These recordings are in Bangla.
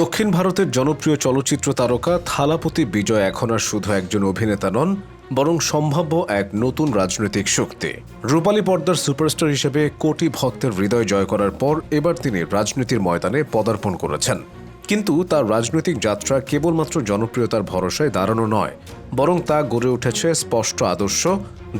দক্ষিণ ভারতের জনপ্রিয় চলচ্চিত্র তারকা থালাপতি বিজয় এখন আর শুধু একজন অভিনেতা নন, বরং সম্ভাব্য এক নতুন রাজনৈতিক শক্তি। রূপালী পর্দার সুপারস্টার হিসেবে কোটি ভক্তের হৃদয় জয় করার পর এবার তিনি রাজনীতির ময়দানে পদার্পণ করেছেন। কিন্তু তার রাজনৈতিক যাত্রা কেবলমাত্র জনপ্রিয়তার ভরসায় দাঁড়ানো নয় বরং তা গড়ে উঠেছে স্পষ্ট আদর্শ,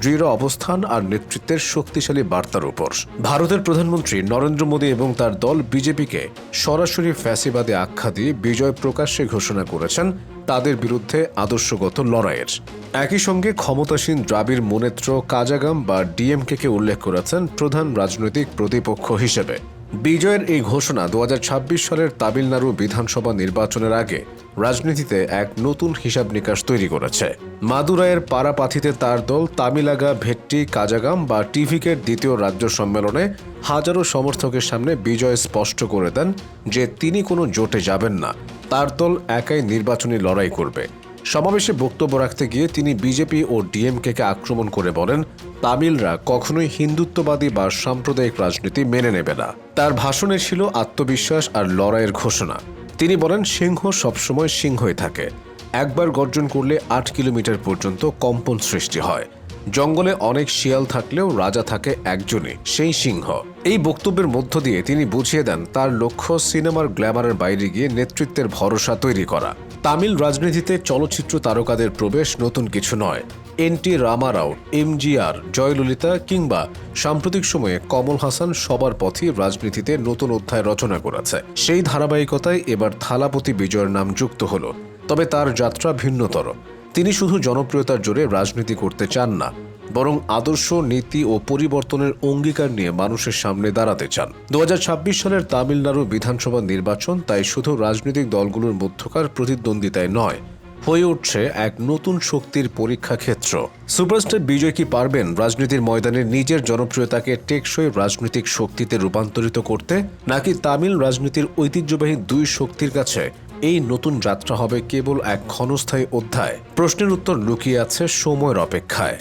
দৃঢ় অবস্থান আর নেতৃত্বের শক্তিশালী বার্তার উপর। ভারতের প্রধানমন্ত্রী নরেন্দ্র মোদী এবং তার দল বিজেপিকে সরাসরি ফ্যাসিবাদে আখ্যা দিয়ে বিজয় প্রকাশ্যে ঘোষণা করেছেন তাদের বিরুদ্ধে আদর্শগত লড়াইয়ের। একই সঙ্গে ক্ষমতাসীন দ্রাবিড় মুনেত্র কাজাগাম বা ডিএমকে উল্লেখ করেছেন প্রধান রাজনৈতিক প্রতিপক্ষ হিসেবে। বিজয়ের এই ঘোষণা দু হাজার ছাব্বিশ সালের তামিলনাড়ু বিধানসভা নির্বাচনের আগে রাজনীতিতে এক নতুন হিসাব নিকাশ তৈরি করেছে। মাদুরাইয়ের পারাপাথিতে তার দল তামিলাগা ভেট্টি, কাজাগাম বা টিভিকের দ্বিতীয় রাজ্য সম্মেলনে হাজারো সমর্থকের সামনে বিজয় স্পষ্ট করে দেন যে তিনি কোনো জোটে যাবেন না। তার দল একাই নির্বাচনী লড়াই করবে। সমাবেশে বক্তব্য রাখতে গিয়ে তিনি বিজেপি ও ডিএমকে আক্রমণ করে বলেন, তামিলরা কখনোই হিন্দুত্ববাদী বা সাম্প্রদায়িক রাজনীতি মেনে নেবে না। তার ভাষণে ছিল আত্মবিশ্বাস আর লড়াইয়ের ঘোষণা। তিনি বলেন, সিংহ সবসময় সিংহই থাকে। একবার গর্জন করলে আট কিলোমিটার পর্যন্ত কম্পন সৃষ্টি হয়। জঙ্গলে অনেক শিয়াল থাকলেও রাজা থাকে একজনই, সেই সিংহ। এই বক্তব্যের মধ্য দিয়ে তিনি বুঝিয়ে দেন, তার লক্ষ্য সিনেমার গ্ল্যামারের বাইরে গিয়ে নেতৃত্বের ভরসা তৈরি করা। তামিল রাজনীতিতে চলচ্চিত্র তারকাদের প্রবেশ নতুন কিছু নয়। এন টি রামারাও, এমজিআর, জয়ললিতা কিংবা সাম্প্রতিক সময়ে কমল হাসান সবার পথে রাজনীতিতে নতুন অধ্যায় রচনা করেছে। সেই ধারাবাহিকতায় এবার থালাপতি বিজয়ের নাম যুক্ত হল। তবে তার যাত্রা ভিন্নতর। তিনি শুধু জনপ্রিয়তার জোরে রাজনীতি করতে চান না বরং আদর্শ নীতি ও পরিবর্তনের অঙ্গীকার নিয়ে মানুষের সামনে দাঁড়াতে চান। দু হাজার ছাব্বিশ সালের তামিলনাড়ু বিধানসভা নির্বাচন তাই শুধু রাজনৈতিক দলগুলোর মধ্যকার প্রতিদ্বন্দ্বিতায় নয়, হয়ে উঠছে এক নতুন শক্তির পরীক্ষা ক্ষেত্র। সুপারস্টার বিজয় কি পারবেন রাজনীতির ময়দানে নিজের জনপ্রিয়তাকে টেকসই রাজনৈতিক শক্তিতে রূপান্তরিত করতে, নাকি তামিল রাজনীতির ঐতিহ্যবাহী দুই শক্তির কাছে এই নতুন যাত্রা হবে কেবল এক ক্ষণস্থায়ী অধ্যায়? প্রশ্নের উত্তর লুকিয়ে আছে সময়ের অপেক্ষায়।